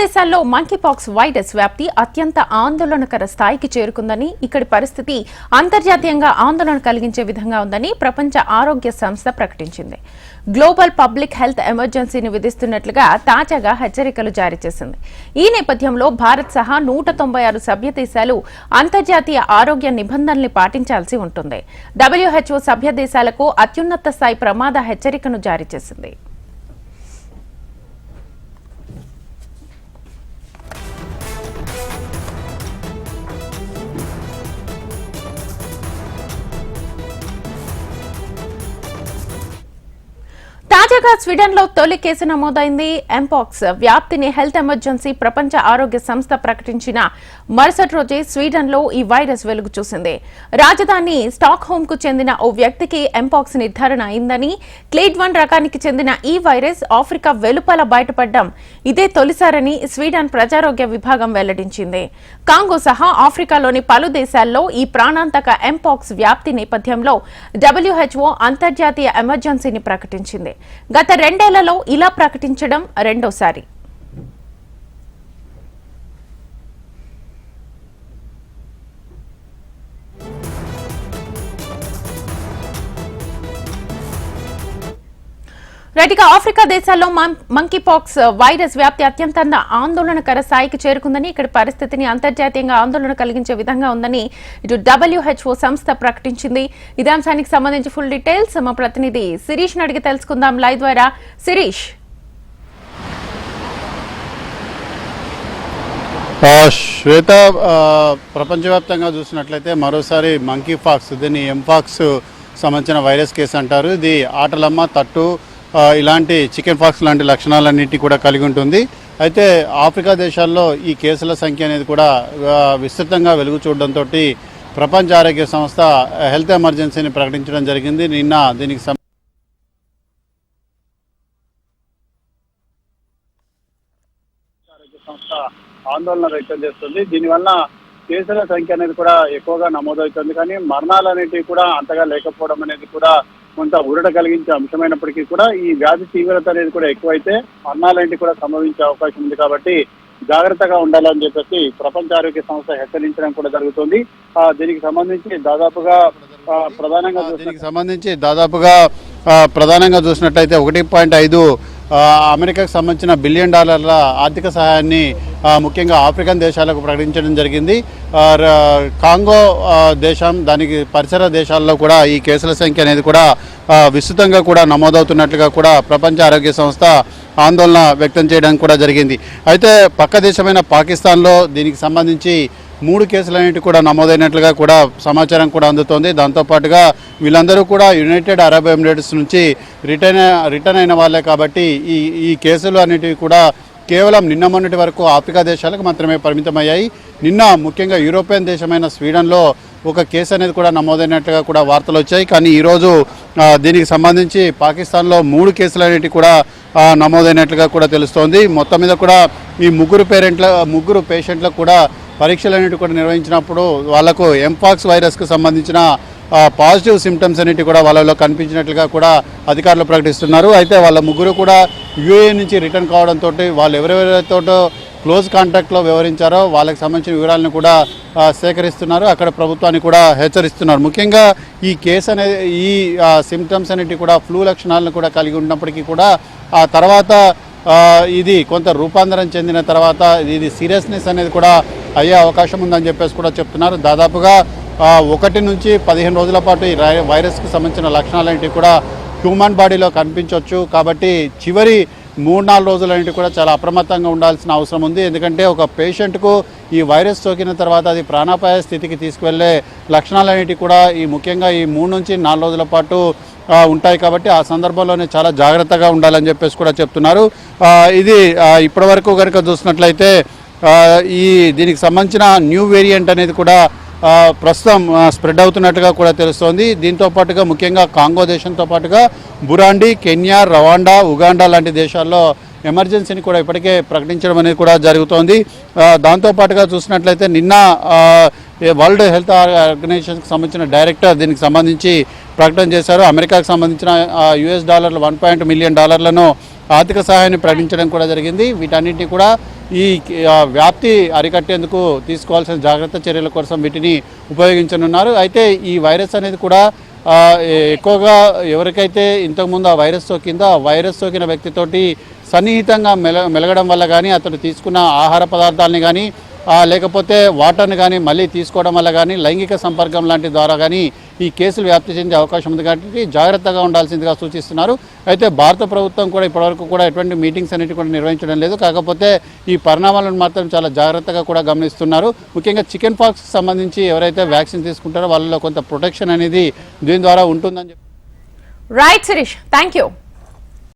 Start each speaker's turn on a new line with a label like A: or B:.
A: దేశాల్లో monkeypox virus వ్యాప్తి అత్యంత ఆందోళనకర స్థాయికి చేరుకుందని ఇక్కడి పరిస్థితి అంతర్జాతీయంగా ఆందోళన కలిగించే విధంగా ఉందని ప్రపంచ ఆరోగ్య సంస్థ ప్రకటించింది. గ్లోబల్ పబ్లిక్ హెల్త్ ఎమర్జెన్సీని విధిస్తున్నట్లుగా తాజాగా హెచ్చరికలు జారీ చేసింది. ఈ నేపథ్యంలో భారత్ సహా నూట తొంభై ఆరు సభ్య దేశాలు అంతర్జాతీయ ఆరోగ్య నిబంధనల్ని పాటించాల్సి ఉంటుంది. డబ్ల్యూహెచ్ఓ సభ్య దేశాలకు అత్యున్నత స్థాయి ప్రమాద హెచ్చరికను జారీ చేసింది. తాజాగా స్వీడన్లో తొలి కేసు నమోదైంది. ఎంపాక్స్ వ్యాప్తిని హెల్త్ ఎమర్జెన్సీ ప్రపంచ ఆరోగ్య సంస్థ ప్రకటించిన మరుసటి రోజే స్వీడన్లో ఈ వైరస్ వెలుగు చూసింది. రాజధాని స్టాక్ హోమ్కు చెందిన ఓ వ్యక్తికి ఎంపాక్స్ నిర్ధారణ అయిందని క్లేడ్ వన్ రకానికి చెందిన ఈ వైరస్ ఆఫ్రికా వెలుపల బయటపడడం ఇదే తొలిసారని స్వీడన్ ప్రజారోగ్య విభాగం వెల్లడించింది. కాంగో సహా ఆఫ్రికాలోని పలు దేశాల్లో ఈ ప్రాణాంతక ఎంపాక్స్ వ్యాప్తి నేపథ్యంలో డబ్ల్యూహెచ్ఓ అంతర్జాతీయ ఎమర్జెన్సీని ప్రకటించింది. గత రెండేళ్ళలో ఇలా ప్రకటించడం రెండోసారి. రైట్ ఇక ఆఫ్రికా దేశాల్లో మంకీ పాక్స్ వైరస్ వ్యాప్తి అత్యంత ఆందోళనకర స్థాయికి చేరుకుందని ఇక్కడ పరిస్థితిని అంతర్జాతీయంగా ఆందోళన కలిగించే విధంగా ఉందని ఇటు డబ్ల్యూహెచ్ఓ సంస్థ ప్రకటించింది. ఇదే అంశానికి సంబంధించి ఫుల్ డీటెయిల్స్ మా ప్రతినిధి శిరీష్ అడిగి తెలుసుకుందాం. లైవ్ ద్వారా శిరీష్.
B: శ్వేత ప్రపంచవ్యాప్తంగా చూసినట్లయితే మరోసారి మంకీ ఫాక్స్ దీన్ని ఎంఫాక్స్ సంబంధించిన వైరస్ కేసు అంటారు. ఇది ఆటలమ్మ తట్టు ఇలాంటి చికెన్ ఫాక్స్ లాంటి లక్షణాలన్నింటినీ కూడా కలిగి ఉంటుంది. అయితే ఆఫ్రికా దేశాల్లో ఈ కేసుల సంఖ్య అనేది కూడా విస్తృతంగా వెలుగు చూడడంతో ప్రపంచ ఆరోగ్య సంస్థ హెల్త్ ఎమర్జెన్సీని ప్రకటించడం జరిగింది. నిన్న దీనికి ఆరోగ్య సంస్థ ఆందోళన వ్యక్తం చేస్తుంది. దీనివల్ల కేసుల సంఖ్య అనేది కూడా ఎక్కువగా నమోదవుతుంది. కానీ మరణాలు అనేటివి కూడా అంతగా లేకపోవడం అనేది కూడా కొంత ఊరట కలిగించే అంశమైనప్పటికీ కూడా ఈ వ్యాధి తీవ్రత అనేది కూడా ఎక్కువైతే మరణాలు అనేటివి కూడా సంభవించే అవకాశం ఉంది కాబట్టి జాగ్రత్తగా ఉండాలని చెప్పేసి ప్రపంచ ఆరోగ్య సంస్థ హెచ్చరించడం కూడా జరుగుతుంది. ఆ, దీనికి సంబంధించి దాదాపుగా ప్రధానంగా దీనికి సంబంధించి దాదాపుగా ఆ, ప్రధానంగా చూసినట్టయితే ఒకటి పాయింట్ ఐదు ఆ, అమెరికాకు సంబంధించిన బిలియన్ డాలర్ల ఆర్థిక సహాయాన్ని ముఖ్యంగా ఆఫ్రికన్ దేశాలకు ప్రకటించడం జరిగింది. కాంగో దేశం దానికి పరిసర దేశాల్లో కూడా ఈ కేసుల సంఖ్య అనేది కూడా విస్తృతంగా కూడా నమోదవుతున్నట్లుగా కూడా ప్రపంచ ఆరోగ్య సంస్థ ఆందోళన వ్యక్తం చేయడం కూడా జరిగింది. అయితే పక్క దేశమైన పాకిస్తాన్లో దీనికి సంబంధించి మూడు కేసులన్నిటి కూడా నమోదైనట్లుగా కూడా సమాచారం కూడా అందుతోంది. దాంతోపాటుగా వీళ్ళందరూ కూడా యునైటెడ్ అరబ్ ఎమిరేట్స్ నుంచి రిటర్న్ రిటర్న్ అయిన వాళ్ళే కాబట్టి ఈ ఈ కేసులు అనేటివి కూడా కేవలం నిన్న మొన్నటి వరకు ఆఫ్రికా దేశాలకు మాత్రమే పరిమితమయ్యాయి. నిన్న ముఖ్యంగా యూరోపియన్ దేశమైన స్వీడన్లో ఒక కేసు అనేది కూడా నమోదైనట్టుగా కూడా వార్తలు వచ్చాయి. కానీ ఈరోజు దీనికి సంబంధించి పాకిస్తాన్లో మూడు కేసులు అనేటివి కూడా నమోదైనట్లుగా కూడా తెలుస్తోంది. మొత్తం మీద కూడా ఈ ముగ్గురు పేరెంట్ల ముగ్గురు పేషెంట్లకు కూడా పరీక్షలు అనేవి కూడా నిర్వహించినప్పుడు వాళ్ళకు ఎంపాక్స్ వైరస్కు సంబంధించిన పాజిటివ్ సిమ్టమ్స్ అనేవి కూడా వాళ్ళలో కనిపించినట్లుగా కూడా అధికారులు ప్రకటిస్తున్నారు. అయితే వాళ్ళ ముగ్గురు కూడా యూఏ నుంచి రిటర్న్ కావడంతో వాళ్ళు ఎవరెవరితోటో క్లోజ్ కాంటాక్ట్లో వివరించారో వాళ్ళకి సంబంధించిన వివరాలను కూడా సేకరిస్తున్నారు. అక్కడ ప్రభుత్వాన్ని కూడా హెచ్చరిస్తున్నారు. ముఖ్యంగా ఈ కేసు అనేది ఈ సిమ్టమ్స్ అనేవి కూడా ఫ్లూ లక్షణాలను కూడా కలిగి ఉన్నప్పటికీ కూడా ఆ తర్వాత ఇది కొంత రూపాంతరం చెందిన తర్వాత ఇది సీరియస్నెస్ అనేది కూడా అయ్యే అవకాశం ఉందని చెప్పేసి కూడా చెప్తున్నారు. దాదాపుగా ఒకటి నుంచి పదిహేను రోజుల పాటు ఈ వైరస్కి సంబంధించిన లక్షణాలన్నింటివి కూడా హ్యూమన్ బాడీలో కనిపించవచ్చు కాబట్టి చివరి మూడు నాలుగు రోజులన్నింటి కూడా చాలా అప్రమత్తంగా ఉండాల్సిన అవసరం ఉంది. ఎందుకంటే ఒక పేషెంట్కు ఈ వైరస్ సోకిన తర్వాత అది ప్రాణాపాయ స్థితికి తీసుకువెళ్ళే లక్షణాలన్నిటి కూడా ఈ ముఖ్యంగా ఈ మూడు నుంచి నాలుగు రోజుల పాటు ఉంటాయి కాబట్టి ఆ సందర్భంలోనే చాలా జాగ్రత్తగా ఉండాలని చెప్పేసి కూడా చెప్తున్నారు. ఇది ఇప్పటివరకు కనుక చూసినట్లయితే ఈ దీనికి సంబంధించిన న్యూ వేరియంట్ అనేది కూడా ప్రస్తుతం స్ప్రెడ్ అవుతున్నట్టుగా కూడా తెలుస్తోంది. దీంతో పాటుగా ముఖ్యంగా కాంగో దేశంతో పాటుగా బురాండి కెన్యా రవాండా ఉగాండా లాంటి దేశాల్లో ఎమర్జెన్సీని కూడా ఇప్పటికే ప్రకటించడం అనేది కూడా జరుగుతోంది. దాంతోపాటుగా చూసినట్లయితే నిన్న వరల్డ్ హెల్త్ ఆర్గనైజేషన్కి సంబంధించిన డైరెక్టర్ దీనికి సంబంధించి ప్రకటన చేశారు. అమెరికాకు సంబంధించిన యుఎస్ డాలర్లు వన్ పాయింట్ మిలియన్ డాలర్లను ఆర్థిక సహాయాన్ని ప్రకటించడం కూడా జరిగింది. వీటన్నిటిని కూడా ఈ వ్యాప్తి అరికట్టేందుకు తీసుకోవాల్సిన జాగ్రత్త చర్యల కోసం వీటిని ఉపయోగించనున్నారు. అయితే ఈ వైరస్ అనేది కూడా ఎక్కువగా ఎవరికైతే ఇంతకుముందు ఆ వైరస్ సోకిందో ఆ వైరస్ సోకిన వ్యక్తితోటి సన్నిహితంగా మెల మెలగడం వల్ల కానీ అతను తీసుకున్న ఆహార పదార్థాలని కానీ లేకపోతే వాటర్ని కానీ మళ్ళీ తీసుకోవడం వల్ల కానీ లైంగిక సంపర్కం లాంటి ద్వారా కానీ ఈ కేసులు వ్యాప్తి చెందే అవకాశం ఉంది కాబట్టి జాగ్రత్తగా ఉండాల్సిందిగా సూచిస్తున్నారు. అయితే భారత ప్రభుత్వం కూడా ఇప్పటివరకు కూడా ఎటువంటి మీటింగ్స్ అనేవి కూడా నిర్వహించడం లేదు. కాకపోతే ఈ పరిణామాలను మాత్రం చాలా జాగ్రత్తగా కూడా గమనిస్తున్నారు. ముఖ్యంగా చికెన్ పాక్స్ సంబంధించి ఎవరైతే వ్యాక్సిన్ తీసుకుంటారో వాళ్ళలో కొంత ప్రొటెక్షన్ అనేది దీని ద్వారా ఉంటుందని చెప్పి
A: రైట్ శిరీష్ థ్యాంక్ యూ